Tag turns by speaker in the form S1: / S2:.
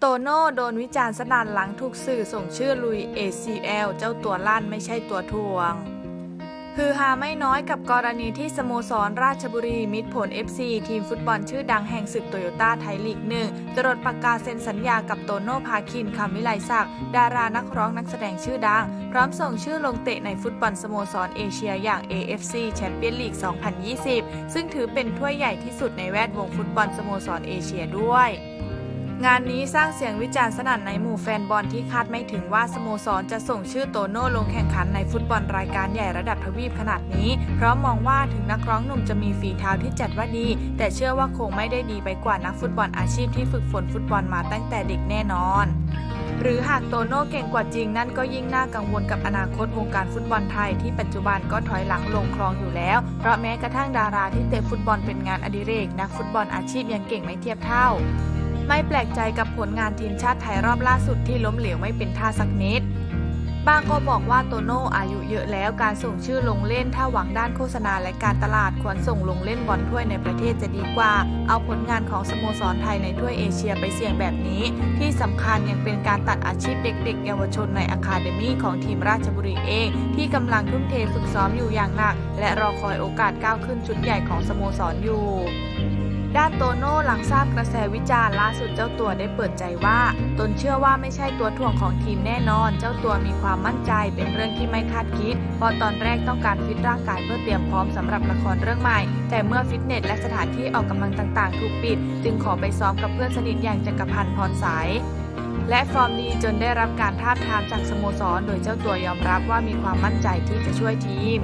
S1: โตโน่โดนวิจารณ์สนั่นหลังถูกสื่อส่งชื่อลุย ACL เจ้าตัวลั่นไม่ใช่ตัวทวง ฮือฮาไม่น้อยกับกรณีที่สโมสรราชบุรีมิตรผล FC ทีมฟุตบอลชื่อดังแห่งศึกโตโยต้าไทยลีกหนึ่งจรดปากกาเซ็นสัญญากับโตโน่พาคินคำวิไลศักดิ์ดารานักร้องนักแสดงชื่อดัง พร้อมส่งชื่อลงเตะในฟุตบอลสโมสรเอเชียอย่าง AFC แชมเปี้ยนลีก 2020 ซึ่งถือเป็นถ้วยใหญ่ที่สุดในแวดวงฟุตบอลสโมสรเอเชียด้วย งานนี้สร้างเสียงวิจารณ์สนั่นในหมู่แฟนบอลที่คาดไม่ถึงว่าสโมสรจะส่งชื่อโตโน่ลงแข่งขันในฟุตบอลรายการใหญ่ระดับทวีปขนาดนี้ เพราะมองว่าถึงนักร้องหนุ่มจะมีฝีเท้าที่จัดว่าดี แต่เชื่อว่าคงไม่ได้ดีไปกว่านักฟุตบอลอาชีพที่ฝึกฝนฟุตบอลมาตั้งแต่เด็กแน่นอนหรือหากโตโน่เก่งกว่าจริงนั่นก็ยิ่งน่ากังวลกับอนาคตวงการฟุตบอลไทยที่ปัจจุบันก็ถอยหลังลงคลองอยู่แล้ว เพราะแม้กระทั่งดาราที่เตะฟุตบอลเป็นงานอดิเรก นักฟุตบอลอาชีพยังเก่งไม่เทียบเท่า ไม่แปลกใจกับผลงานทีมชาติไทยรอบล่าสุดที่ล้มเหลวไม่เป็นท่าสักนิด บางก็บอกว่าโตโน่อายุเยอะแล้วการส่งชื่อลงเล่นถ้าหวังด้านโฆษณาและการตลาดควรส่งลงเล่นบอลถ้วยในประเทศจะดีกว่า เอาผลงานของสโมสรไทยในถ้วยเอเชียไปเสี่ยงแบบนี้ ที่สำคัญยังเป็นการตัดอาชีพเด็กๆเยาวชนในอะคาเดมี่ของทีมราชบุรีเองที่กำลังทุ่มเทฝึกซ้อมอยู่อย่างหนัก และรอคอยโอกาสก้าวขึ้นชุดใหญ่ของสโมสรอยู่ ด้านโตโน่หลังทราบกระแสวิจารณ์ล่าสุดเจ้าตัวได้เปิดใจว่า ตนเชื่อว่าไม่ใช่ตัวถ่วงของทีมแน่นอน เจ้าตัวมีความมั่นใจเป็นเรื่องที่ไม่คาดคิด เพราะตอนแรกต้องการฟิตร่างกายเพื่อเตรียมพร้อมสำหรับละครเรื่องใหม่ แต่เมื่อฟิตเนสและสถานที่ออกกำลังต่างๆ ถูกปิด จึงขอไปซ้อมกับเพื่อนสนิทอย่างจักรพันธ์พรสายและฟอร์มดีจนได้รับการทาบทามจากสโมสร โดยเจ้าตัวยอมรับว่ามีความมั่นใจที่จะช่วยทีม